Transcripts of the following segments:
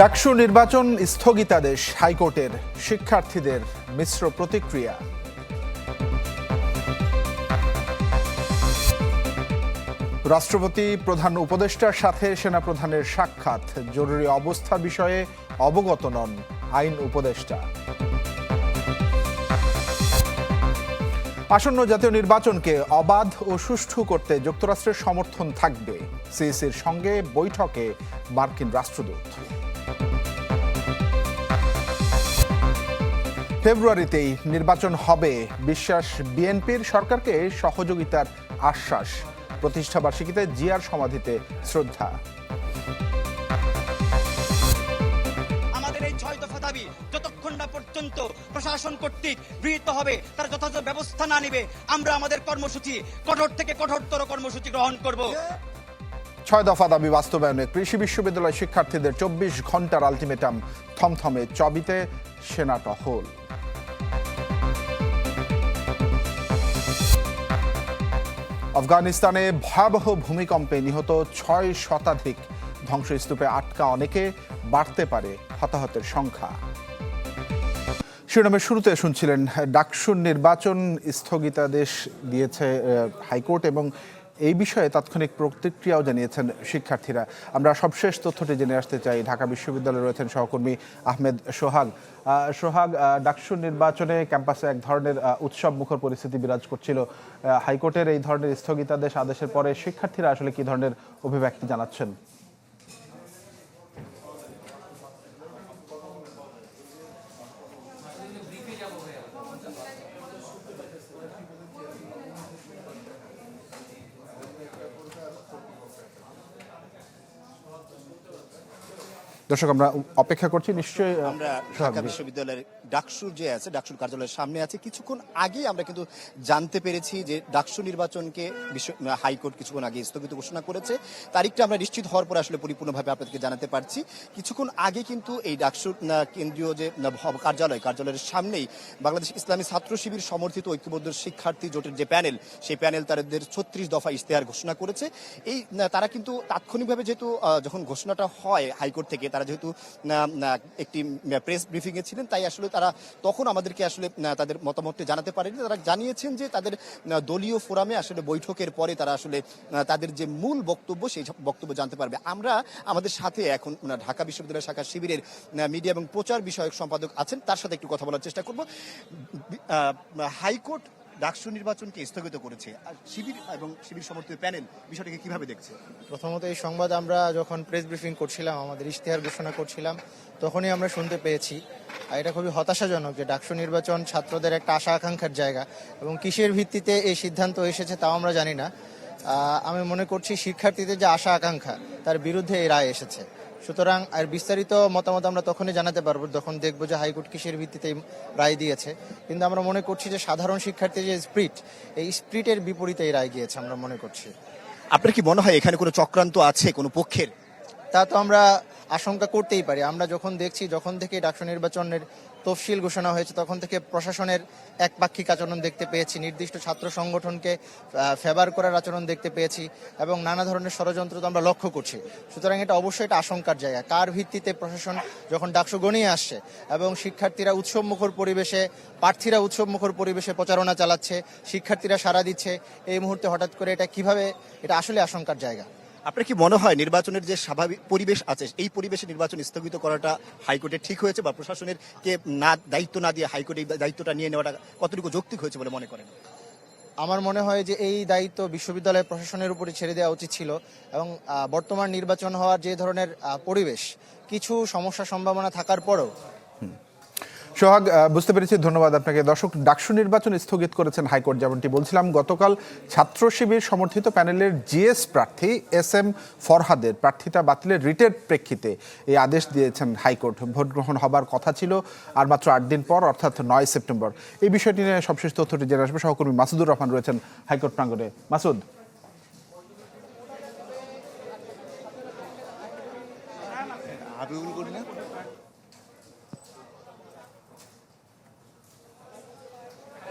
ডাকসু নির্বাচন স্থগিতাদেশ হাইকোর্টের শিক্ষার্থীদের মিশ্র প্রতিক্রিয়া। রাষ্ট্রপতি, প্রধান উপদেষ্টার সাথে সেনাপ্রধানের সাক্ষাৎ। জরুরি অবস্থা বিষয়ে অবগত নন আইন উপদেষ্টা। আসন্ন জাতীয় নির্বাচনকে অবাধ ও সুষ্ঠু করতে যুক্তরাষ্ট্রের সমর্থন থাকবে। সিইসির সঙ্গে বৈঠকে মার্কিন রাষ্ট্রদূত। ফেব্রুয়ারিতেই নির্বাচন হবে। বিশ্বাস, বিএনপির সরকারকে সহযোগিতার আশ্বাস। প্রতিষ্ঠাবার্ষিকীতে জিয়ার সমাধিতে শ্রদ্ধা। আমাদের এই ছয় যতক্ষণ না পর্যন্ত প্রশাসন কর্তৃক গৃহীত হবে, তার যথাযথ ব্যবস্থা না নিবে, আমরা আমাদের কর্মসূচি কঠোর থেকে কঠোরতর কর্মসূচি গ্রহণ করব। ছয় দফা দাবি বাস্তবায়নে কৃষি বিশ্ববিদ্যালয় শিক্ষার্থীদের চব্বিশ ঘণ্টার আলটিমেটাম থমথমে চবিতে সেনা টহল। আফগানিস্তানে ভয়াবহ ভূমিকম্পে নিহত ছয় শতাধিক ধ্বংসস্তূপে আটকা অনেকে, বাড়তে পারে হতাহতের সংখ্যা। শিরোনামের শুরুতে শুনছিলেন, ডাকসুর নির্বাচন স্থগিতাদেশ দিয়েছে হাইকোর্ট এবং এই বিষয়ে তাৎক্ষণিক প্রতিক্রিয়াও জানিয়েছেন শিক্ষার্থীরা। আমরা সবশেষ তথ্যটি জেনে আসতে চাই। ঢাকা বিশ্ববিদ্যালয়ে রয়েছেন সহকর্মী আহমেদ সোহাগ। সোহাগ ডাকসুর নির্বাচনে ক্যাম্পাসে এক ধরনের উৎসব মুখর পরিস্থিতি বিরাজ করছিল। হাইকোর্টের এই ধরনের স্থগিতাদেশ আদেশের পরে শিক্ষার্থীরা আসলে কি ধরনের অভিব্যক্তি জানাচ্ছেন? দর্শক আমরা অপেক্ষা করছি নিশ্চয়ই আমরা ঢাকা বিশ্ববিদ্যালয়ের ডাকসুর যে আছে ডাকসুর কার্যালয়ের সামনে আছে। কিছুক্ষণ আগে আমরা কিন্তু জানতে পেরেছি যে ডাকসু নির্বাচনকে বিশ্ব হাইকোর্ট কিছুক্ষণ আগে স্থগিত ঘোষণা করেছে। তারিখটা আমরা নিশ্চিত হওয়ার পর আসলে পরিপূর্ণভাবে আপনাদেরকে জানাতে পারছি। কিছুক্ষণ আগে কিন্তু এই ডাকসুর কেন্দ্রীয় যে কার্যালয় কার্যালয়ের সামনেই বাংলাদেশ ইসলামী ছাত্র শিবির সমর্থিত ঐক্যবদ্ধ শিক্ষার্থী জোটের যে প্যানেল সেই প্যানেল তাদের ছত্রিশ দফা ইশতেহার ঘোষণা করেছে। এই তারা কিন্তু তাৎক্ষণিকভাবে যেহেতু যখন ঘোষণাটা হয় হাইকোর্ট থেকে তারা যেহেতু না, না, একটি প্রেস ব্রিফিংয়ে ছিলেন তাই আসলে তারা তখন আমাদেরকে আসলে তাদের মতামতটি জানাতে পারেনি। তারা জানিয়েছেন যে তাদের দলীয় ফোরামে আসলে বৈঠকের পরে তারা আসলে তাদের যে মূল বক্তব্য সেই বক্তব্য জানতে পারবে। আমরা আমাদের সাথে এখন ঢাকা বিশ্ববিদ্যালয় শাখা শিবিরের মিডিয়া এবং প্রচার বিষয়ক সম্পাদক আছেন তার সাথে একটু কথা বলার চেষ্টা করব। হাইকোর্ট ডাকসু নির্বাচনকে স্থগিত করেছে আর শিবির এবং শিবির সমর্থিত প্যানেল বিষয়টিকে কীভাবে দেখছে? প্রথমত এই সংবাদ আমরা যখন প্রেস ব্রিফিং করছিলাম, আমাদের ইশতেহার ঘোষণা করছিলাম, তখনই আমরা শুনতে পেয়েছি। আর এটা খুবই হতাশাজনক যে ডাকসু নির্বাচন ছাত্রদের একটা আশা আকাঙ্ক্ষার জায়গা এবং কিসের ভিত্তিতে এই সিদ্ধান্ত এসেছে তাও আমরা জানি না। আমি মনে করছি শিক্ষার্থীদের যে আশা আকাঙ্ক্ষা, তার বিরুদ্ধে এই রায় এসেছে। সুতরাং আর বিস্তারিত মতামত আমরা তখনই জানাতে পারব যখন দেখব যে হাইকোর্ট কিসের ভিত্তিতে রায় দিয়েছে। কিন্তু আমরা মনে করছি যে সাধারণ শিক্ষার্থী যে স্প্রিট এই স্প্রিটের বিপরীতে এই রায় গিয়েছে আমরা মনে করছি। আপনার কি মনে হয় এখানে কোনো চক্রান্ত আছে কোনো পক্ষের? তা তো আমরা আশঙ্কা করতেই পারি। আমরা যখন দেখছি যখন থেকে ডাকসু নির্বাচনের তফসিল ঘোষণা হয়েছে, তখন থেকে প্রশাসনের একপাক্ষিক আচরণ দেখতে পেয়েছি, নির্দিষ্ট ছাত্র সংগঠনকে ফেভার করার আচরণ দেখতে পেয়েছি এবং নানা ধরনের ষড়যন্ত্র তো আমরা লক্ষ্য করছি। সুতরাং এটা অবশ্যই একটা আশঙ্কার জায়গা। কার ভিত্তিতে প্রশাসন যখন ডাকসু গণিয়ে আসছে এবং শিক্ষার্থীরা উৎসব মুখর পরিবেশে, প্রার্থীরা উৎসব মুখর পরিবেশে প্রচারণা চালাচ্ছে, শিক্ষার্থীরা সাড়া দিচ্ছে, এই মুহূর্তে হঠাৎ করে এটা কীভাবে, এটা আসলে আশঙ্কার জায়গা। আপনার কি মনে হয় নির্বাচনের যে স্বাভাবিক পরিবেশ আছে, এই পরিবেশে নির্বাচন স্থগিত করাটা হাইকোর্টে ঠিক হয়েছে বা প্রশাসনের কে না, দায়িত্ব না দিয়ে হাইকোর্টে দায়িত্বটা নিয়ে নেওয়াটা কতটুকু যৌক্তিক হয়েছে বলে মনে করেন? আমার মনে হয় যে এই দায়িত্ব বিশ্ববিদ্যালয় প্রশাসনের উপরে ছেড়ে দেওয়া উচিত ছিল এবং বর্তমান নির্বাচন হওয়ার যে ধরনের পরিবেশ, কিছু সমস্যা সম্ভাবনা থাকার পরেও সোহাগ বুঝতে পেরেছি, ধন্যবাদ আপনাকে। দর্শক, ডাকসু নির্বাচন স্থগিত করেছেন হাইকোর্ট, যেমনটি বলছিলাম। গতকাল ছাত্র শিবির সমর্থিত প্যানেলের জিএস প্রার্থী এস এম ফরহাদের প্রার্থিতা বাতিলের রিটের প্রেক্ষিতে এই আদেশ দিয়েছেন হাইকোর্ট। ভোট গ্রহণ হবার কথা ছিল আর মাত্র আট দিন পর, অর্থাৎ নয় সেপ্টেম্বর। এই বিষয়টি নিয়ে সবশেষ তথ্যটি জেনে আসবে। সহকর্মী মাসুদুর রহমান রয়েছেন হাইকোর্ট প্রাঙ্গণে। মাসুদ।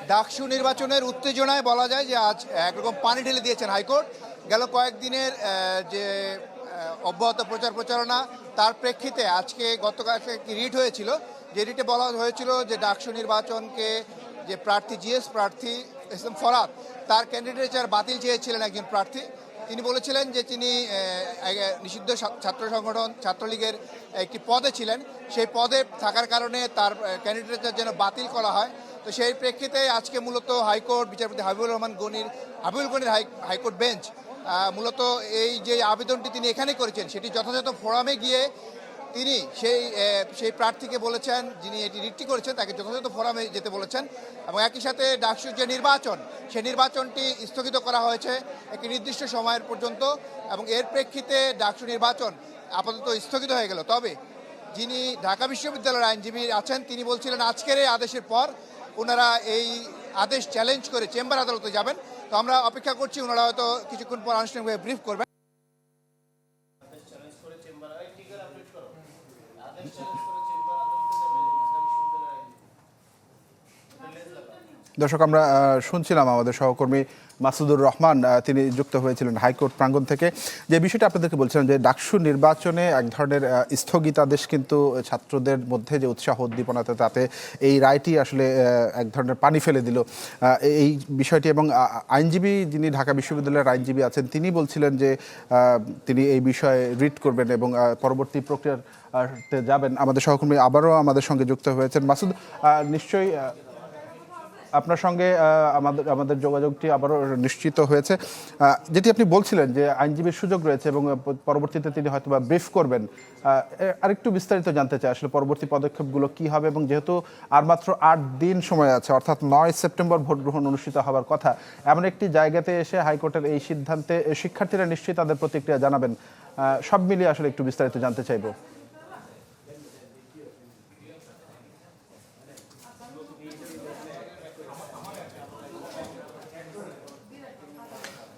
ডাকসু নির্বাচনের উত্তেজনায় বলা যায় যে আজ একরকম পানি ঢেলে দিয়েছেন হাইকোর্ট। গেল কয়েকদিনের যে অব্যাহত প্রচার প্রচারণা, তার প্রেক্ষিতে আজকে গতকাল একটি রিট হয়েছিল। যে রিটে বলা হয়েছিল যে ডাকসু নির্বাচনকে যে প্রার্থী, জিএস প্রার্থী এস এম ফরাদ, তার ক্যান্ডিডেচার বাতিল চেয়েছিলেন একজন প্রার্থী। তিনি বলেছিলেন যে তিনি নিষিদ্ধ ছাত্র সংগঠন, ছাত্রলীগের একটি পদে ছিলেন। সেই পদে থাকার কারণে তার ক্যান্ডিডেটটা যেন বাতিল করা হয়। তো সেই প্রেক্ষিতে আজকে মূলত হাইকোর্ট বিচারপতি হাবিবুর রহমান গনির, হাবিবুল গনির হাই, হাইকোর্ট বেঞ্চ মূলত এই যে আবেদনটি তিনি এখানে করেছেন, সেটি যথাযথ ফোরামে গিয়ে তিনি সেই সেই প্রার্থীকে বলেছেন, যিনি এটি রিটটি করেছেন, তাকে যথাযথ ফোরামে যেতে বলেছেন এবং একই সাথে ডাকসুর যে নির্বাচন, সেই নির্বাচনটি স্থগিত করা হয়েছে একটি নির্দিষ্ট সময়ের পর্যন্ত এবং এর প্রেক্ষিতে ডাকসু নির্বাচন আপাতত স্থগিত হয়ে গেল। তবে যিনি ঢাকা বিশ্ববিদ্যালয়ের আইনজীবী আছেন, তিনি বলছিলেন, আজকের এই আদেশের পর ওনারা এই আদেশ চ্যালেঞ্জ করে চেম্বার আদালতে যাবেন। তো আমরা অপেক্ষা করছি, ওনারা হয়তো কিছুক্ষণ পর আনুষ্ঠানিকভাবে ব্রিফ করবেন। দর্শক, আমরা শুনছিলাম আমাদের সহকর্মী মাসুদুর রহমান তিনি যুক্ত হয়েছিলেন হাইকোর্ট প্রাঙ্গণ থেকে। যে বিষয়টা আপনাদেরকে বলছিলাম যে ডাকসু নির্বাচনে এক ধরনের স্থগিতাদেশ কিন্তু ছাত্রদের মধ্যে যে উৎসাহ উদ্দীপনাতে তাতে এই রায়টি আসলে এক ধরনের পানি ফেলে দিল। এই বিষয়টি এবং আইনজীবী যিনি ঢাকা বিশ্ববিদ্যালয়ের আইনজীবী আছেন, তিনি বলছিলেন যে তিনি এই বিষয়ে রিট করবেন এবং পরবর্তী প্রক্রিয়ার যাবেন। আমাদের সহকর্মী আবারও আমাদের সঙ্গে যুক্ত হয়েছেন। মাসুদ নিশ্চয়ই আপনার সঙ্গে আমাদের আমাদের যোগাযোগটি আবারও নিশ্চিত হয়েছে। যেটি আপনি বলছিলেন যে আইনজীবীর সুযোগ রয়েছে এবং পরবর্তীতে তিনি হয়তো বা ব্রিফ করবেন। আরেকটু বিস্তারিত জানতে চাই, আসলে পরবর্তী পদক্ষেপগুলো কি হবে এবং যেহেতু আর মাত্র আট দিন সময় আছে, অর্থাৎ নয় সেপ্টেম্বর ভোট গ্রহণ অনুষ্ঠিত হওয়ার কথা, এমন একটি জায়গাতে এসে হাইকোর্টের এই সিদ্ধান্তে শিক্ষার্থীরা নিশ্চয়ই তাদের প্রতিক্রিয়া জানাবেন। সব মিলিয়ে আসলে একটু বিস্তারিত জানতে চাইব।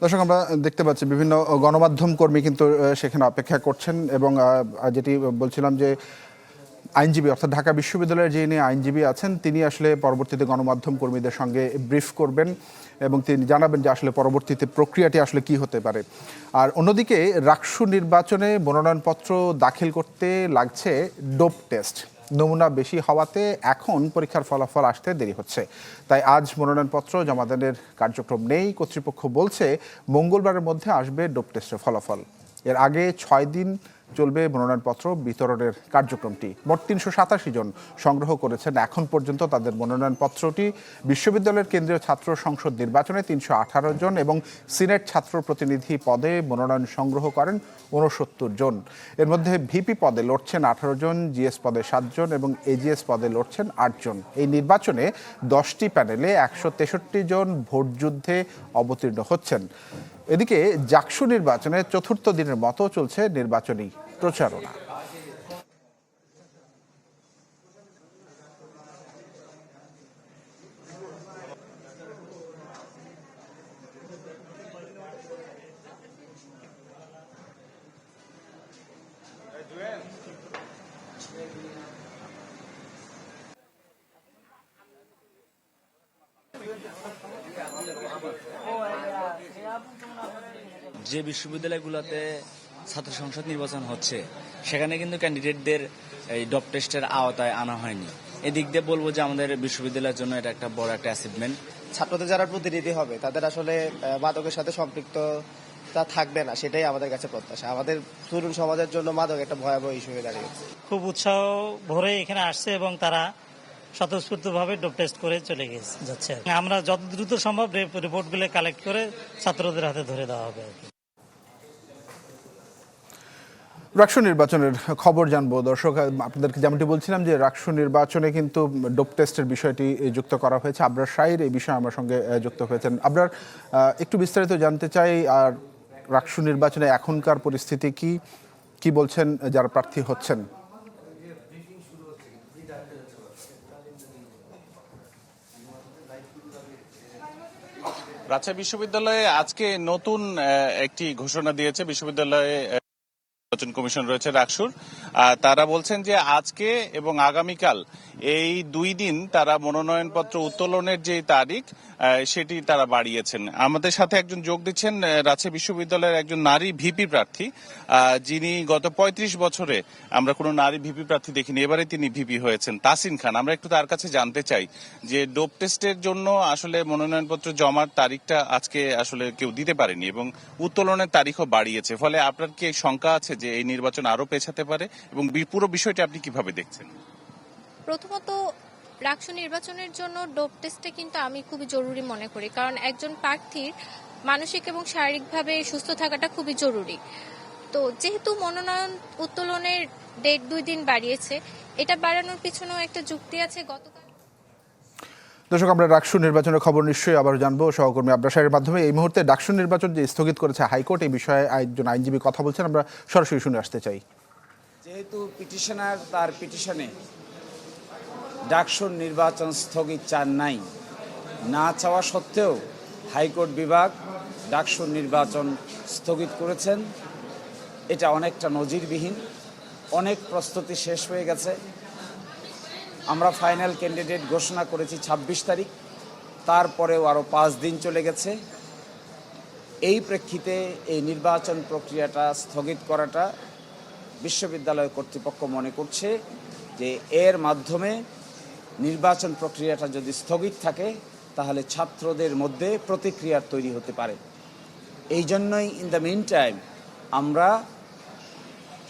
দর্শক, আমরা দেখতে পাচ্ছি বিভিন্ন গণমাধ্যম কর্মী কিন্তু সেখানে অপেক্ষা করছেন এবং যেটি বলছিলাম যে আইনজীবী, অর্থাৎ ঢাকা বিশ্ববিদ্যালয়ের যিনি আইনজীবী আছেন, তিনি আসলে পরবর্তীতে গণমাধ্যম কর্মীদের সঙ্গে ব্রিফ করবেন এবং তিনি জানাবেন যে আসলে পরবর্তীতে প্রক্রিয়াটি আসলে কি হতে পারে। আর অন্যদিকে রাকসু নির্বাচনে মনোনয়নপত্র দাখিল করতে লাগছে ডোপ টেস্ট। নমুনা বেশি হওয়াতে এখন পরীক্ষার ফলাফল আসতে দেরি হচ্ছে। তাই আজ মনোনয়নপত্র জমাদানের কার্যক্রম নেই। কর্তৃপক্ষ বলছে, মঙ্গলবারের মধ্যে আসবে ডোপ টেস্টের ফলাফল। এর আগে ছয় দিন চলবে মনোনয়নপত্র বিতরণের কার্যক্রমটি। মোট তিনশো সাতাশি জন সংগ্রহ করেছেন। এখন পর্যন্ত তাদের মনোনয়নপত্রটি বিশ্ববিদ্যালয়ের কেন্দ্রীয় ছাত্র সংসদ নির্বাচনে তিনশো আঠারো জন এবং সিনেট ছাত্র প্রতিনিধি পদে মনোনয়ন সংগ্রহ করেন উনসত্তর জন। এর মধ্যে ভিপি পদে লড়ছেন আঠারো জন, জিএস পদে সাতজন এবং এজিএস পদে লড়ছেন আটজন এই নির্বাচনে দশটি প্যানেলে একশো তেষট্টি জন ভোটযুদ্ধে অবতীর্ণ হচ্ছেন। এদিকে জাকসু নির্বাচনে চতুর্থ দিনের মতো চলছে নির্বাচনী প্রচারণা। যে বিশ্ববিদ্যালয়গুলোতে ছাত্র সংসদ নির্বাচন হচ্ছে সেখানে কিন্তু ক্যান্ডিডেটদের এই ডপ টেস্টের আওতায় আনা হয়নি। এদিক দিয়ে বলব যে আমাদের বিশ্ববিদ্যালয়ের জন্য এটা একটা বড় একটা অ্যাচিভমেন্ট ছাত্রদের যারা প্রতিনিধি হবে তাদের আসলে মাদকের সাথে সম্পৃক্ত তা থাকবে না সেটাই আমাদের কাছে প্রত্যাশা। আমাদের তরুণ সমাজের জন্য মাদক একটা ভয়াবহ ইস্যু হয়ে দাঁড়িয়েছে। খুব উৎসাহ ভরে এখানে আসছে এবং তারা স্বতঃস্ফূর্তভাবে ডোপ টেস্ট করে চলে গেছে যাচ্ছে আমরা যত দ্রুত সম্ভব রিপোর্টগুলো কালেক্ট করে ছাত্রদের হাতে ধরে দেওয়া হবে রাকসু নির্বাচনের খবর জানব। দর্শক, আপনাদেরকে যেমনটি বলছিলাম যে রাকসু নির্বাচনে কিন্তু ডোপ টেস্টের বিষয়টি যুক্ত করা হয়েছে। আবরার শাহির এই বিষয়ে আমার সঙ্গে যুক্ত হয়েছেন। আবরার একটু বিস্তারিত জানতে চাই, আর রাকসু নির্বাচনে এখনকার পরিস্থিতি কি? কি বলছেন, যারা প্রার্থী হচ্ছেন? রাজশাহী বিশ্ববিদ্যালয়ে আজকে নতুন একটি ঘোষণা দিয়েছে। বিশ্ববিদ্যালয়ে নির্বাচন কমিশন রয়েছে রাকসুর। তারা বলছেন যে আজকে এবং আগামীকাল এই দুই দিন তারা মনোনয়নপত্র উত্তোলনের যে তারিখ সেটি তারা বাড়িয়েছেন। আমাদের সাথে একজন যোগ দিচ্ছেন রাজশাহী বিশ্ববিদ্যালয়ের একজন নারী ভিপি প্রার্থী। যিনি গত পঁয়ত্রিশ বছরে আমরা কোনো নারী ভিপি প্রার্থী দেখিনি, এবারে তিনি ভিপি হয়েছেন। তাসিন খান, আমরা একটু তার কাছে জানতে চাই যে ডোপ টেস্টের জন্য আসলে মনোনয়নপত্র জমার তারিখটা আজকে আসলে কেউ দিতে পারেনি এবং উত্তোলনের তারিখও বাড়িয়েছে। ফলে আপনার কি শঙ্কা আছে যে এই নির্বাচন আরও পেছাতে পারে এবং পুরো বিষয়টি আপনি কীভাবে দেখছেন? প্রথমত রাষ্ট্র নির্বাচনের জন্য ডোপ টেস্টে কিন্তু আমি খুবই জরুরি মনে করি। কারণ একজন প্রার্থীর মানসিক এবং শারীরিকভাবে সুস্থ থাকাটা খুবই জরুরি। তো যেহেতু মনোনয়ন উত্তোলনের ডেট দুই দিন বাড়িয়েছে এটা বাড়ানোর পিছনেও একটা যুক্তি আছে। গতকাল দর্শক আমরা ডাকসু নির্বাচনের খবর নিশ্চয়ই আবার জানব। সহকর্মী আব্রাসারের মাধ্যমে এই মুহূর্তে ডাকসু নির্বাচন যে স্থগিত করেছে হাইকোর্ট এই বিষয়ে একজন আইনজীবী কথা বলছেন। আমরা সরাসরি শুনে আসতে চাই। যেহেতু পিটিশনার তার পিটিশনে ডাকসুর নির্বাচন স্থগিত চান নাই। না চাওয়া সত্ত্বেও হাইকোর্ট বিভাগ ডাকসুর নির্বাচন স্থগিত করেছেন। এটা অনেকটা নজিরবিহীন। অনেক প্রস্তুতি শেষ হয়ে গেছে। আমরা ফাইনাল ক্যান্ডিডেট ঘোষণা করেছি ২৬ তারিখ। তারপরেও আরও পাঁচ দিন চলে গেছে। এই প্রেক্ষিতে এই নির্বাচন প্রক্রিয়াটা স্থগিত করাটা বিশ্ববিদ্যালয় কর্তৃপক্ষ মনে করছে যে এর মাধ্যমে নির্বাচন প্রক্রিয়াটা যদি স্থগিত থাকে, তাহলে ছাত্রদের মধ্যে প্রতিক্রিয়ার তৈরি হতে পারে। এই জন্যই ইন দ্য মিন টাইম আমরা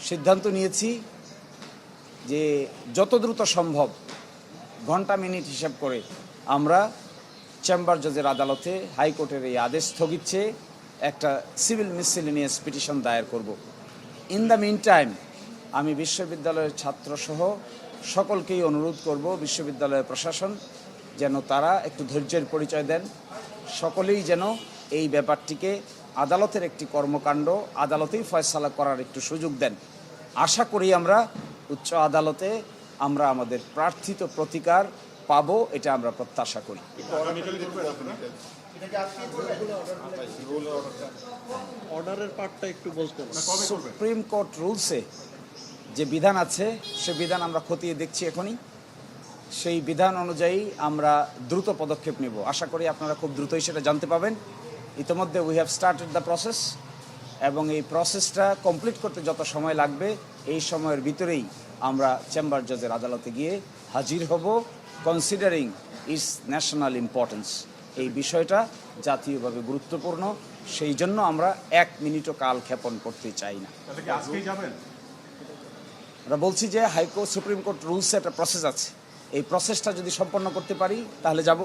সিদ্ধান্ত নিয়েছি যে যত দ্রুত সম্ভব ঘণ্টা মিনিট হিসাব করে আমরা চেম্বার জজের আদালতে হাইকোর্টের এই আদেশ স্থগিত চেয়ে একটা সিভিল মিসিলিনিয়াস পিটিশন দায়ের করব। ইন দ্য মিন টাইম আমি বিশ্ববিদ্যালয়ের ছাত্রসহ সকলকেই অনুরোধ করব বিশ্ববিদ্যালয়ের প্রশাসন যেন তারা একটু ধৈর্যের পরিচয় দেন। সকলেই যেন এই ব্যাপারটিকে আদালতের একটি কর্মকাণ্ড আদালতেই ফয়সালা করার একটু সুযোগ দেন। আশা করি আমরা উচ্চ আদালতে আমরা আমাদের প্রার্থিত প্রতিকার পাব এটা আমরা প্রত্যাশা করি। সুপ্রিম কোর্ট রুলসে যে বিধান আছে, সে বিধান আমরা খতিয়ে দেখছি এখনই। সেই বিধান অনুযায়ী আমরা দ্রুত পদক্ষেপ নেব। আশা করি আপনারা খুব দ্রুতই সেটা জানতে পাবেন। ইতিমধ্যে we have started the process এবং এই প্রসেসটা কমপ্লিট করতে যত সময় লাগবে, এই সময়ের ভিতরেই আমরা চেম্বার জজের আদালতে গিয়ে হাজির হব কনসিডারিং ইস ন্যাশনাল ইম্পর্টেন্স এই বিষয়টা জাতীয়ভাবে গুরুত্বপূর্ণ, সেই জন্য আমরা এক মিনিটও কাল ক্ষেপণ করতে চাই না। আমরা বলছি যে হাইকোর্ট সুপ্রিম কোর্ট রুলসে একটা প্রসেস আছে। এই প্রসেসটা যদি সম্পন্ন করতে পারি তাহলে যাব।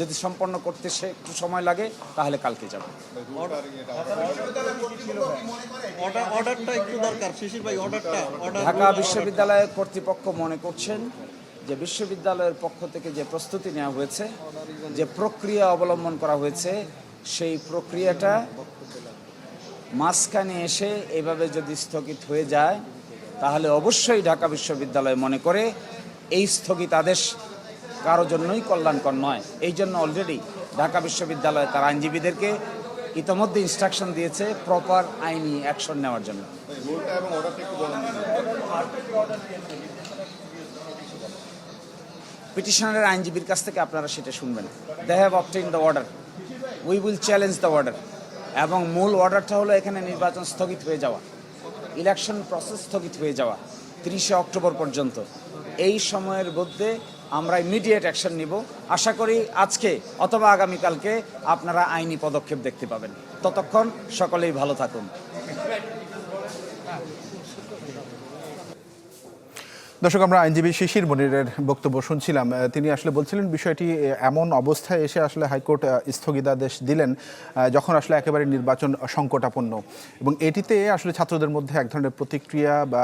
যদি সম্পন্ন করতে সে একটু সময় লাগে তাহলে কালকে যাব। ঢাকা বিশ্ববিদ্যালয়ের কর্তৃপক্ষ মনে করছেন যে বিশ্ববিদ্যালয়ের পক্ষ থেকে যে প্রস্তুতি নেওয়া হয়েছে যে প্রক্রিয়া অবলম্বন করা হয়েছে সেই প্রক্রিয়াটা মাঝখানে এসে এভাবে যদি স্থগিত হয়ে যায় তাহলে অবশ্যই ঢাকা বিশ্ববিদ্যালয় মনে করে এই স্থগিত আদেশ কারও জন্যই কল্যাণকর নয়। এই জন্য অলরেডি ঢাকা বিশ্ববিদ্যালয় তার আইনজীবীদেরকে ইতোমধ্যে ইনস্ট্রাকশন দিয়েছে প্রপার আইনি অ্যাকশন নেওয়ার জন্য। পিটিশনারের আইনজীবীর কাছ থেকে আপনারা সেটা শুনবেন। They have obtain the order we will challenge the order এবং মূল অর্ডারটা হলো এখানে নির্বাচন স্থগিত হয়ে যাওয়া। ইলেকশন প্রসেস স্থগিত হয়ে যাওয়া, তিরিশে অক্টোবর পর্যন্ত। এই সময়ের মধ্যে আমরা ইমিডিয়েট অ্যাকশন নিব। আশা করি আজকে অথবা আগামীকালকে আপনারা আইনি পদক্ষেপ দেখতে পাবেন। ততক্ষণ সকলেই ভালো থাকুন। দর্শক, আমরা আইনজীবী শিশির মনিরের বক্তব্য শুনছিলাম। তিনি আসলে বলছিলেন বিষয়টি এমন অবস্থায় এসে আসলে হাইকোর্ট স্থগিতাদেশ দিলেন যখন আসলে একেবারে নির্বাচন সংকটাপন্ন। এবং এটিতে আসলে ছাত্রদের মধ্যে এক ধরনের প্রতিক্রিয়া বা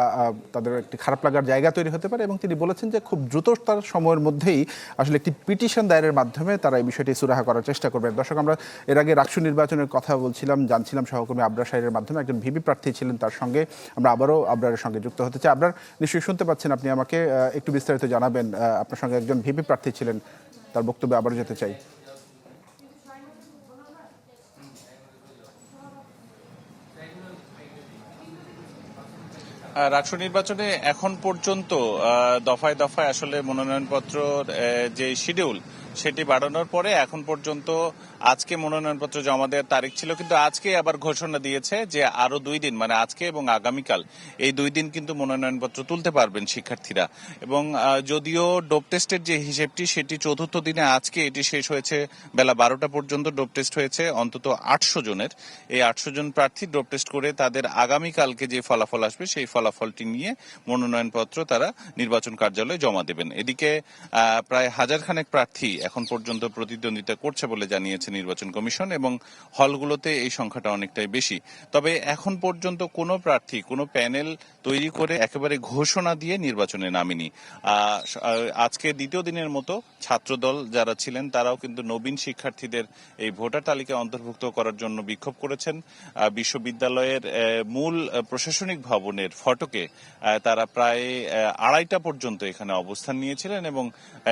তাদের একটি খারাপ লাগার জায়গা তৈরি হতে পারে এবং তিনি বলেছেন যে খুব দ্রুততার সময়ের মধ্যেই আসলে একটি পিটিশন দায়েরের মাধ্যমে তারা এই বিষয়টি সুরাহা করার চেষ্টা করবেন। দর্শক, আমরা এর আগে রাকসু নির্বাচনের কথা বলছিলাম, জানছিলাম সহকর্মী আবরার সাহেবের মাধ্যমে, একজন ভিপি প্রার্থী ছিলেন তার সঙ্গে। আমরা আবারও আবরারের সঙ্গে যুক্ত হতে চাই। আবরার, নিশ্চয়ই শুনতে পাচ্ছেন আপনি আমাকে একটু বিস্তারিত জানাবেন। আপনার সঙ্গে একজন ভিপি প্রার্থী ছিলেন, তার বক্তব্যে আবারও যেতে চাই। রাষ্ট্র নির্বাচনে এখন পর্যন্ত দফায় দফায় আসলে মনোনয়নপত্র যে শিডিউল সেটি বাড়ানোর পরে এখন পর্যন্ত আজকে মনোনয়নপত্র জমা দেওয়ার তারিখ ছিল, কিন্তু আজকে আবার ঘোষণা দিয়েছে যে আরও দুই দিন মানে আজকে এবং আগামীকাল এই দুই দিন কিন্তু মনোনয়নপত্র তুলতে পারবেন শিক্ষার্থীরা। এবং যদিও ডোপ টেস্টের যে হিসেবটি, সেটি চতুর্থ দিনে আজকে এটি শেষ হয়েছে, বেলা বারোটা পর্যন্ত ডোপ টেস্ট হয়েছে, অন্তত আটশো জনের। এই আটশো জন প্রার্থী ডোপ টেস্ট করে তাদের আগামীকালকে যে ফলাফল আসবে, সেই ফলাফলটি নিয়ে মনোনয়নপত্র তারা নির্বাচন কার্যালয়ে জমা দেবেন। এদিকে প্রায় হাজার খানেক প্রার্থী এখন পর্যন্ত প্রতিদ্বন্দ্বিতা করছে বলে জানিয়েছে নির্বাচন কমিশন এবং হলগুলোতে এই সংখ্যাটা অনেকটাই বেশি। তবে এখন পর্যন্ত কোনো প্রার্থী, কোনো প্যানেল তৈরি করে একেবারে ঘোষণা দিয়ে নির্বাচনে নামেনি। আজকে দ্বিতীয় দিনের মতো ছাত্রদল যারা ছিলেন তারাও কিন্তু নবীন শিক্ষার্থীদের এই ভোটার তালিকা অন্তর্ভুক্ত করার জন্য বিক্ষোভ করেছেন। বিশ্ববিদ্যালয়ের মূল প্রশাসনিক ভবনের ফটকে তারা প্রায় আড়াইটা পর্যন্ত এখানে অবস্থান নিয়েছিলেন এবং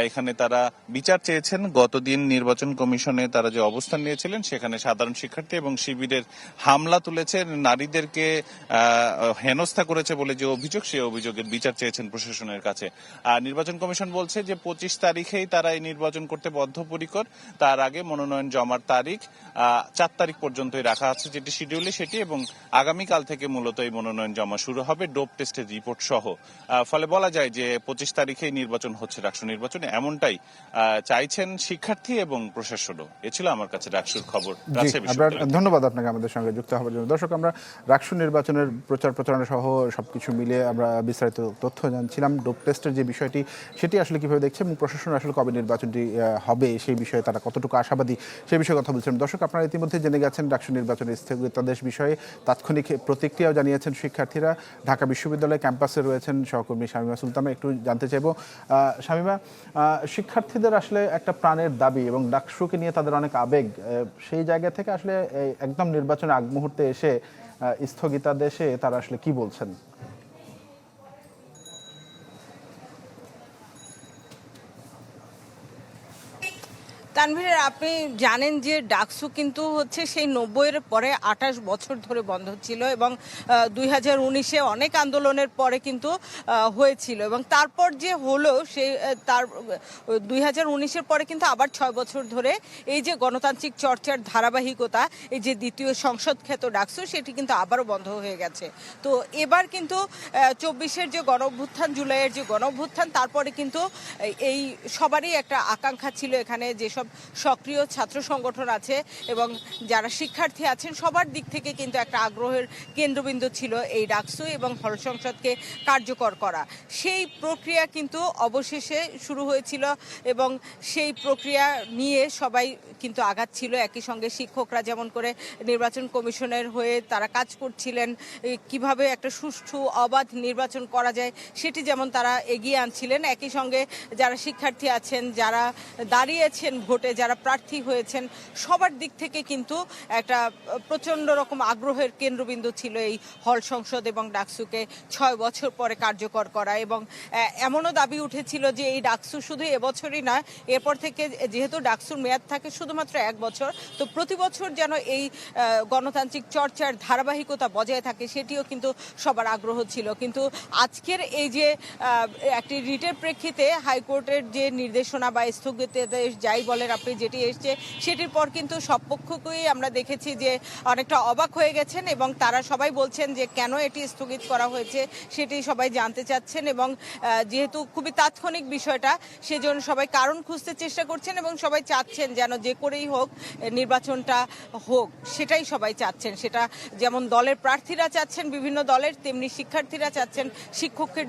এখানে তারা বিচার চেয়েছেন গতদিন নির্বাচন কমিশনে তারা যে অবস্থান নিয়েছিলেন সেখানে সাধারণ শিক্ষার্থী এবং শিবিরের হামলা তুলেছে। নারীদেরকে হেনস্থা করেছে বলে যে অভিযোগ সেই অভিযোগের বিচার চেয়েছেন প্রশাসনের কাছে। আর নির্বাচন কমিশন বলছে যে পঁচিশ তারিখেই তারা এই নির্বাচন করতে বদ্ধপরিকর। তার আগে মনোনয়ন জমার তারিখ চার তারিখ পর্যন্তই রাখা আছে যেটি শিডিউলে সেটি এবং আগামীকাল থেকে মূলত এই মনোনয়ন জমা শুরু হবে ডোপ টেস্টের রিপোর্ট সহ। ফলে বলা যায় যে পঁচিশ তারিখেই নির্বাচন হচ্ছে রাষ্ট্র নির্বাচনে এমনটাই আহ, চাইছেন শিক্ষার্থী এবং প্রশাসনও। এ ছিল আমার কাছে রাষ্ট্র খবর ধন্যবাদ আপনাকে আমাদের সঙ্গে যুক্ত হওয়ার জন্য। দর্শক আমরা রাষ্ট্র নির্বাচনের প্রচার প্রচারণা সহ সবকিছু মিলে আমরা বিস্তারিত তথ্য জানছিলাম। ডোপ টেস্টের যে বিষয়টি সেটি আসলে কীভাবে দেখছে এবং প্রশাসন আসলে কবে নির্বাচনটি হবে সেই বিষয়ে তারা কতটুকু আশাবাদী সেই বিষয়ে কথা বলছিলাম। দর্শক আপনারা ইতিমধ্যে জেনে গেছেন রাষ্ট্র নির্বাচনের স্থগিতাদেশ বিষয়ে। তাৎক্ষণিক প্রতিক্রিয়াও জানিয়েছেন শিক্ষার্থীরা। ঢাকা বিশ্ববিদ্যালয় ক্যাম্পাসে রয়েছেন সহকর্মী শামিমা সুলতানা। একটু জানতে চাইব শামিমা শিক্ষার্থীদের আসলে একটা প্রাণের দাবি এবং ডাকসুকে নিয়ে তাদের অনেক আবেগ সেই জায়গা থেকে আসলে একদম নির্বাচনের আগ মুহূর্তে এসে স্থগিতাদেশে তারা আসলে কি বলছেন? তানভীরের আপনি জানেন যে ডাকসু কিন্তু হচ্ছে সেই নব্বইয়ের পরে আঠাশ বছর ধরে বন্ধ ছিল এবং দুই হাজার উনিশে অনেক আন্দোলনের পরে কিন্তু হয়েছিল এবং তারপর যে হলো সে আহ, তার দুই হাজার উনিশের পরে কিন্তু আবার ছয় বছর ধরে এই যে গণতান্ত্রিক চর্চার ধারাবাহিকতা এই যে দ্বিতীয় সংসদ খ্যাত ডাকসু সেটি কিন্তু আবারও বন্ধ হয়ে গেছে। তো এবার কিন্তু চব্বিশের যে গণ জুলাইয়ের যে গণ তারপরে কিন্তু এই সবারই একটা আকাঙ্ক্ষা ছিল এখানে যেসব সক্রিয় ছাত্র সংগঠন আছে এবং যারা শিক্ষার্থী আছেন, সবার দিক থেকে কিন্তু একটা আগ্রহের কেন্দ্রবিন্দু ছিল এই ডাকসু এবং হল সংসদকে কার্যকর করা। সেই প্রক্রিয়া কিন্তু অবশেষে শুরু হয়েছিল এবং সেই প্রক্রিয়া নিয়ে সবাই কিন্তু আগাচ্ছিল একই সঙ্গে শিক্ষকরা যেমন করে নির্বাচন কমিশনের হয়ে তারা কাজ করছিলেন কীভাবে একটা সুষ্ঠু, অবাধ নির্বাচন করা যায় সেটি যেমন তারা এগিয়ে আনছিলেন, একই সঙ্গে যারা শিক্ষার্থী আছেন, যারা দাঁড়িয়েছেন ভোটে যারা প্রার্থী হয়েছেন, সবার দিক থেকে কিন্তু একটা প্রচণ্ড রকম আগ্রহের কেন্দ্রবিন্দু ছিল এই হল সংসদ এবং ডাকসুকে ছয় বছর পরে কার্যকর করা এবং এমনও দাবি উঠেছিল যে এই ডাকসু শুধু এবছরই নয়, এরপর থেকে যেহেতু ডাকসুর মেয়াদ থাকে শুধুমাত্র এক বছর, তো প্রতি বছর যেন এই গণতান্ত্রিক চর্চার ধারাবাহিকতা বজায় থাকে সেটিও কিন্তু সবার আগ্রহ ছিল। কিন্তু আজকের এই যে একটি রিটের প্রেক্ষিতে হাইকোর্টের যে নির্দেশনা বা স্থগিতাদেশ যাই বলেন আপনি যেটি এসছে, সেটির পর কিন্তু সব পক্ষকেই আমরা দেখেছি যে অনেকটা অবাক হয়ে গেছেন এবং তারা সবাই বলছেন যে কেন এটি স্থগিত করা হয়েছে সেটি সবাই জানতে চাচ্ছেন এবং যেহেতু খুবই তাৎক্ষণিক বিষয়টা, সেজন্য সবাই কারণ খুঁজতে চেষ্টা করছেন এবং সবাই চাচ্ছেন যেন যে করেই হোক, নির্বাচনটা হোক, সেটাই সবাই চাচ্ছেন। সেটা যেমন দলের প্রার্থীরা চাচ্ছেন, বিভিন্ন দলের, তেমনি শিক্ষার্থীরা চাচ্ছেন শিক্ষকের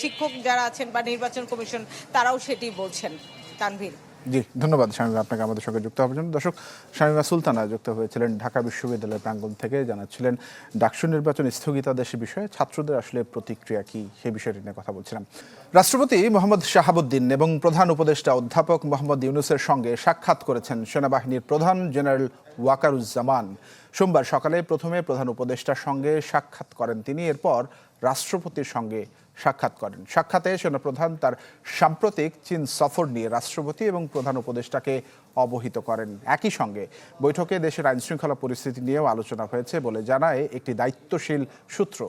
শিক্ষক যারা আছেন বা নির্বাচন কমিশন, তারাও সেটি বলছেন। তানভীর। জি, ধন্যবাদ শামিমা। আপনাকে আমাদের সঙ্গে যুক্ত হওয়ার জন্য। দর্শক, শামিমা সুলতানা যুক্ত হয়েছিলেন ঢাকা বিশ্ববিদ্যালয়ের প্রাঙ্গণ থেকে। জানাচ্ছিলেন, ডাকসু নির্বাচন স্থগিতাদেশ বিষয়ে ছাত্রদের আসলে প্রতিক্রিয়া কি? সেই বিষয়টি নিয়ে কথা বলছিলাম। রাষ্ট্রপতি মোহাম্মদ শাহাবুদ্দিন এবং প্রধান উপদেষ্টা অধ্যাপক মোহাম্মদ ইউনুসের সঙ্গে সাক্ষাৎ করেছেন সেনাবাহিনীর প্রধান জেনারেল ওয়াকারুজ্জামান। সোমবার সকালে প্রথমে প্রধান উপদেষ্টার সঙ্গে সাক্ষাৎ করেন তিনি। এরপর রাষ্ট্রপতির সঙ্গে সাক্ষাৎ করেন। সাক্ষাতে সেনাপ্রধান তার সাম্প্রতিক চীন সফর নিয়ে রাষ্ট্রপতি এবং প্রধান উপদেষ্টাকে অবহিত করেন। একই সঙ্গে বৈঠকে দেশের আইনশৃঙ্খলা পরিস্থিতি নিয়েও আলোচনা হয়েছে বলে জানায় একটি দায়িত্বশীল সূত্র।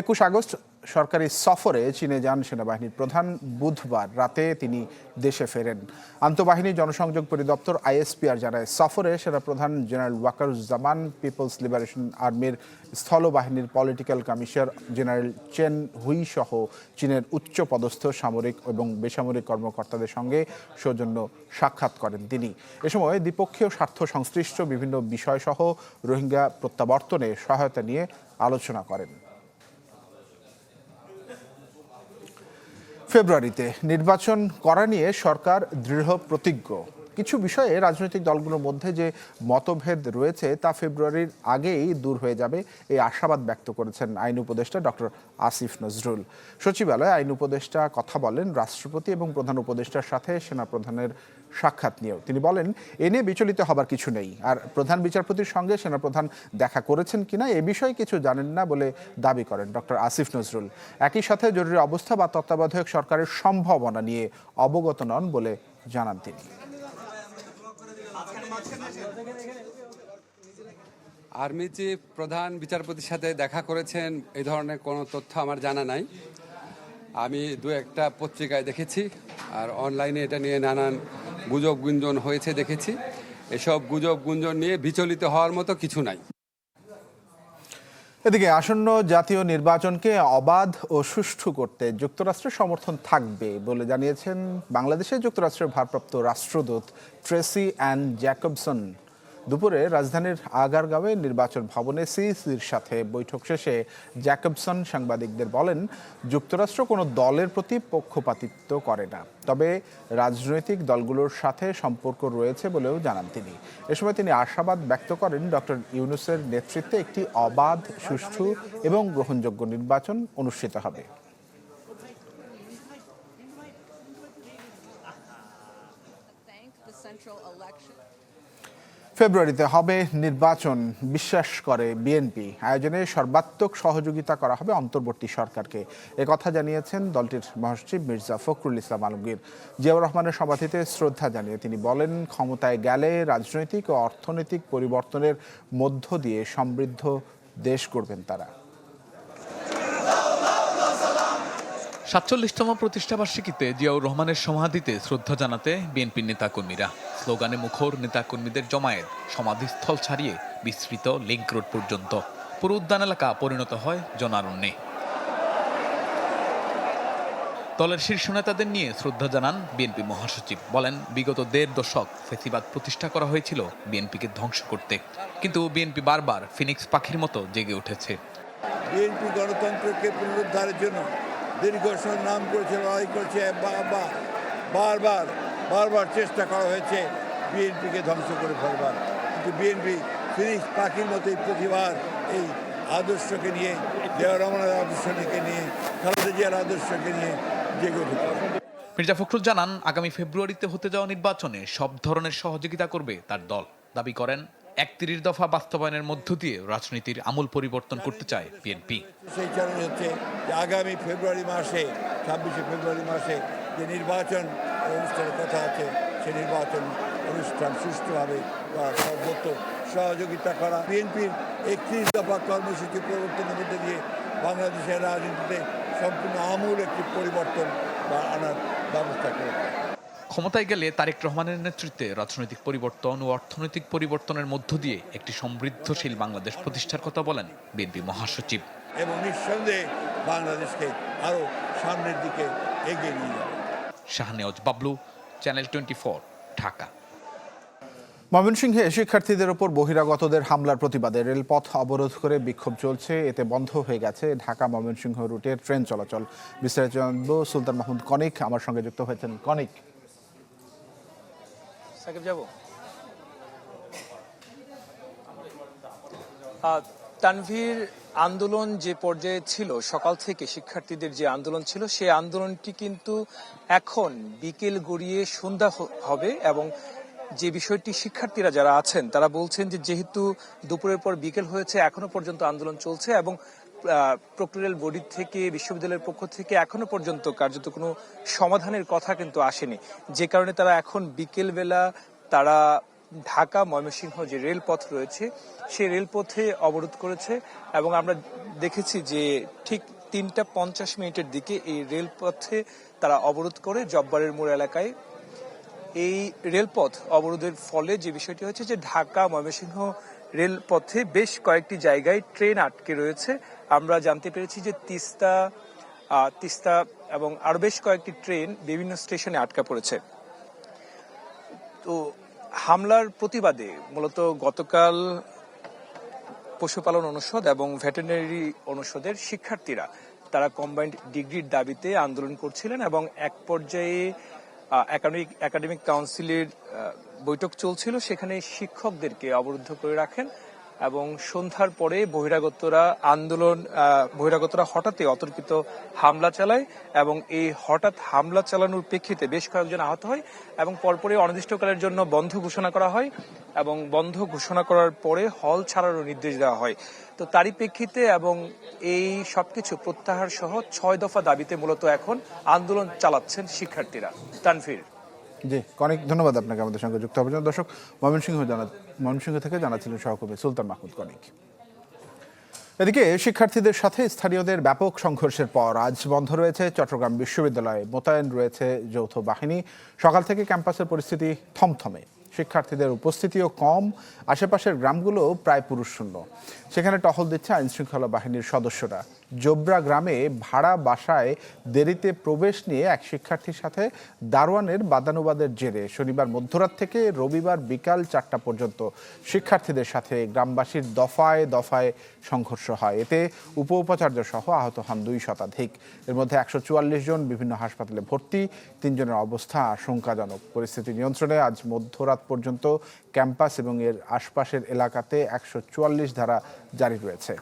একুশ আগস্ট সরকারি সফরে চীনে যান সেনাবাহিনীর প্রধান বুধবার রাতে তিনি দেশে ফেরেন। আন্তঃবাহিনী জনসংযোগ পরিদপ্তর আইএসপিআর জানায়, সফরে সেনাপ্রধান জেনারেল ওয়াকারুজ্জামান, পিপলস লিবারেশন আর্মির স্থলবাহিনীর political commissioner general Chen Hui সহ চীনের উচ্চ পদস্থ সামরিক এবং বেসামরিক কর্মকর্তাদের সঙ্গে সৌজন্য সাক্ষাৎ করেন তিনি। এ সময় দ্বিপক্ষীয় স্বার্থ সংশ্লিষ্ট বিভিন্ন বিষয়সহ রোহিঙ্গা প্রত্যাবর্তনে সহায়তা নিয়ে আলোচনা করেন। ফেব্রুয়ারিতে নির্বাচন করা নিয়ে সরকার দৃঢ় প্রতিজ্ঞ। কিছু বিষয়ে রাজনৈতিক দলগুলোর মধ্যে যে মতভেদ রয়েছে তা ফেব্রুয়ারির আগেই দূর হয়ে যাবে এই আশাবাদ ব্যক্ত করেছেন আইন উপদেষ্টা ডক্টর আসিফ নজরুল। সচিবালয়ে আইন উপদেষ্টা কথা বলেন রাষ্ট্রপতি এবং প্রধান উপদেষ্টার সাথে সেনাপ্রধানের সাক্ষাৎ নিয়েও। তিনি বলেন, এ নিয়ে বিচলিত হবার কিছু নেই। আর প্রধান বিচারপতির সঙ্গে সেনাপ্রধান দেখা করেছেন কিনা এ বিষয়ে কিছু জানেন না বলে দাবি করেন ডক্টর আসিফ নজরুল। একই সাথে জরুরি অবস্থা বা তত্ত্বাবধায়ক সরকারের সম্ভাবনা নিয়ে অবগত নন বলে জানান তিনি। আর্মি চিফ, প্রধান বিচারপতির সাথে দেখা করেছেন এই ধরনের কোনো তথ্য আমার জানা নাই। আমি দু একটা পত্রিকায় দেখেছি, আর অনলাইনে এটা নিয়ে নানান গুজব গুঞ্জন হয়েছে দেখেছি। এসব গুজব গুঞ্জন নিয়ে বিচলিত হওয়ার মতো কিছু নাই। এদিকে আসন্ন জাতীয় নির্বাচনকে অবাধ ও সুষ্ঠু করতে যুক্তরাষ্ট্রের সমর্থন থাকবে বলে জানিয়েছেন বাংলাদেশে যুক্তরাষ্ট্রের ভারপ্রাপ্ত রাষ্ট্রদূত ট্রেসি অ্যান্ড জ্যাকবসন। দুপুরে রাজধানীর আগারগাঁওয়ে নির্বাচন ভবনে সিইসির সাথে বৈঠক শেষে জ্যাকবসন সাংবাদিকদের বলেন, যুক্তরাষ্ট্র কোনো দলের প্রতি পক্ষপাতিত্ব করে না। তবে রাজনৈতিক দলগুলোর সাথে সম্পর্ক রয়েছে বলেও জানান তিনি। এ সময় তিনি আশাবাদ ব্যক্ত করেন ডক্টর ইউনুসের নেতৃত্বে একটি অবাধ, সুষ্ঠু এবং গ্রহণযোগ্য নির্বাচন অনুষ্ঠিত হবে। ফেব্রুয়ারিতে হবে নির্বাচন, বিশ্বাস করে বিএনপি আয়োজনে সর্বাত্মক সহযোগিতা করা হবে অন্তর্বর্তী সরকারকে। কথা জানিয়েছেন দলটির মহাসচিব মির্জা ফখরুল ইসলাম আলমগীর। জিয়াউর রহমানের সমাধিতে শ্রদ্ধা জানিয়ে তিনি বলেন, ক্ষমতায় গেলে রাজনৈতিক ও অর্থনৈতিক পরিবর্তনের মধ্য দিয়ে সমৃদ্ধ দেশ করবেন তারা। সাতচল্লিশতম প্রতিষ্ঠাবার্ষিকীতে জিয়াউর রহমানের সমাধিতে শ্রদ্ধা জানাতে বিএনপির নেতাকর্মীরা। স্লোগানে মুখর নেতাকর্মীদের জমায়েত, সমাধিস্থল ছাড়িয়ে বিস্তৃত লিংক রোড পর্যন্ত। পুরো উদ্যান এলাকা পরিণত হয় জনারণ্যে। দলের শীর্ষ নেতাদের নিয়ে শ্রদ্ধা জানান বিএনপি মহাসচিব। বলেন, বিগত দেড় দশক ফেসিবাদ প্রতিষ্ঠা করা হয়েছিল বিএনপিকে ধ্বংস করতে। কিন্তু বিএনপি বারবার ফিনিক্স পাখির মতো জেগে উঠেছে। বিএনপি গণতন্ত্রকে পুনরুদ্ধারের জন্য দীর্ঘ নাম করেছে, লড়াই করেছে, বারবার বারবার চেষ্টা করা হয়েছে বিএনপিকে ধ্বংস করে ফেলবার। কিন্তু বিএনপি ফিনিক্স পাখির মতোই প্রতিবার এই আদর্শকে নিয়ে, জিয়া রহমানের আদর্শকে নিয়ে, খালেদা জিয়ার আদর্শকে নিয়ে জেগে উঠেছে। মির্জা ফখরুল জানান, আগামী ফেব্রুয়ারিতে হতে যাওয়া নির্বাচনে সব ধরনের সহযোগিতা করবে তার দল। দাবি করেন একত্রিশ দফা বাস্তবায়নের মধ্য দিয়ে রাজনীতির আমূল পরিবর্তন করতে চায় বিএনপি। সেই চ্যালেঞ্জ হচ্ছে আগামী ফেব্রুয়ারি মাসে, ছাব্বিশে ফেব্রুয়ারি মাসে যে নির্বাচন অনুষ্ঠানের কথা আছে সেই নির্বাচন অনুষ্ঠান সুষ্ঠুভাবে সর্বোচ্চ সহযোগিতা করা। বিএনপির একত্রিশ দফা কর্মসূচি প্রবর্তনের মধ্যে দিয়ে বাংলাদেশের রাজনীতিতে সম্পূর্ণ আমূল একটি পরিবর্তন বা আনার ব্যবস্থা করেছে। ক্ষমতায় গেলে তারেক রহমানের নেতৃত্বে রাজনৈতিক পরিবর্তন ও অর্থনৈতিক পরিবর্তনের মধ্য দিয়ে একটি সমৃদ্ধশীল বাংলাদেশ প্রতিষ্ঠার কথা বলেন বিএনপি মহাসচিব। এবং নিঃসন্দেহে বাংলাদেশকে আরও সামনের দিকে এগিয়ে নিয়ে যাবে। Shahnewaz Bablu channel twenty four Dhaka. ময়মনসিংহে শিক্ষার্থীদের ওপর বহিরাগতদের হামলার প্রতিবাদে রেলপথ অবরোধ করে বিক্ষোভ চলছে এতে বন্ধ হয়ে গেছে ঢাকা ময়মনসিংহ রুটের ট্রেন চলাচল। বিস্তারিত জানব সুলতান মাহমুদ কনিক আমার সঙ্গে যুক্ত হয়েছেন কনিক। সাকিব যাব? তানভীর, আন্দোলন যে পর্যায়ে ছিল, সকাল থেকে শিক্ষার্থীদের যে আন্দোলন ছিল সেই আন্দোলনটি কিন্তু এখন বিকেল গড়িয়ে সন্ধ্যা হবে এবং যে বিষয়টি শিক্ষার্থীরা যারা আছেন, তারা বলছেন যে যেহেতু দুপুরের পর বিকেল হয়েছে, এখনও পর্যন্ত আন্দোলন চলছে এবং প্রক্টোরিয়াল বডি থেকে, বিশ্ববিদ্যালয়ের পক্ষ থেকে এখনও পর্যন্ত কার্যত কোনো সমাধানের কথা কিন্তু আসেনি। যে কারণে তারা এখন বিকেল বেলা তারা ঢাকা, ময়মনসিংহ যে রেলপথ রয়েছে, সেই রেলপথে অবরোধ করেছে এবং আমরা দেখেছি যে ঠিক তিনটা পঞ্চাশ মিনিটের দিকে এই রেলপথে তারা অবরোধ করে জব্বারের মোড় এলাকায়। এই রেলপথ অবরোধের ফলে যে বিষয়টি হচ্ছে যে ঢাকা, ময়মনসিংহ রেলপথে বেশ কয়েকটি জায়গায় ট্রেন আটকে রয়েছে। আমরা জানতে পেরেছি যে তিস্তা তিস্তা এবং আরও বেশ কয়েকটি ট্রেন বিভিন্ন স্টেশনে আটকা পড়েছে। তো হামলার প্রতিবাদে মূলত গতকাল পশুপালন অনুষদ এবং ভেটেরিনারি অনুষদের শিক্ষার্থীরা, তারা কম্বাইন্ড ডিগ্রির দাবিতে আন্দোলন করছিলেন এবং এক পর্যায়ে একাডেমিক কাউন্সিলের বৈঠক চলছিল। সেখানে শিক্ষকদেরকে অবরুদ্ধ করে রাখেন এবং সন্ধ্যার পরে বহিরাগতরা আন্দোলন বহিরাগতরা হঠাৎই অতর্কিত হামলা চালায় এবং এই হঠাৎ হামলা চালানোর প্রেক্ষিতে বেশ কয়েকজন আহত হয় এবং পরপরই অনির্দিষ্টকালের জন্য বন্ধ ঘোষণা করা হয় এবং বন্ধ ঘোষণা করার পরে হল ছাড়ারও নির্দেশ দেওয়া হয়। তো তারই প্রেক্ষিতে এবং এই সবকিছু প্রত্যাহার সহ ছয় দফা দাবিতে মূলত এখন আন্দোলন চালাচ্ছেন শিক্ষার্থীরা। তানভীর। জি, অনেক ধন্যবাদ আপনাকে আমাদের সঙ্গে যুক্ত হওয়ার জন্য। দর্শক, ময়মনসিংহ জানা, ময়মনসিংহ থেকে জানাচ্ছিলেন সহকর্মী সুলতান মাহমুদ কনিক এদিকে শিক্ষার্থীদের সাথে স্থানীয়দের ব্যাপক সংঘর্ষের পর আজ বন্ধ রয়েছে চট্টগ্রাম বিশ্ববিদ্যালয়ে মোতায়েন রয়েছে যৌথ বাহিনী। সকাল থেকে ক্যাম্পাসের পরিস্থিতি থমথমে। শিক্ষার্থীদের উপস্থিতিও কম, আশেপাশের গ্রামগুলো প্রায় পুরুষ শূন্য সেখানে টহল দিচ্ছে আইনশৃঙ্খলা বাহিনীর সদস্যরা। জোবরা গ্রামে ভাড়া বাসায় দেরিতে প্রবেশ নিয়ে এক শিক্ষার্থীর সাথে দারোয়ানের বাদানুবাদের জেরে শনিবার মধ্যরাত থেকে রবিবার বিকাল চারটা পর্যন্ত শিক্ষার্থীদের সাথে গ্রামবাসীর দফায় দফায় সংঘর্ষ হয়। এতে উপ উপাচার্য সহ আহত হন দুই শতাধিক। এর মধ্যে একশো চুয়াল্লিশ জন বিভিন্ন হাসপাতালে ভর্তি, তিনজনের অবস্থা আশঙ্কাজনক। পরিস্থিতি নিয়ন্ত্রণে আজ মধ্যরাত পর্যন্ত ক্যাম্পাস এবং এর আশপাশের এলাকাতে একশো চুয়াল্লিশ ধারা জারি রয়েছে।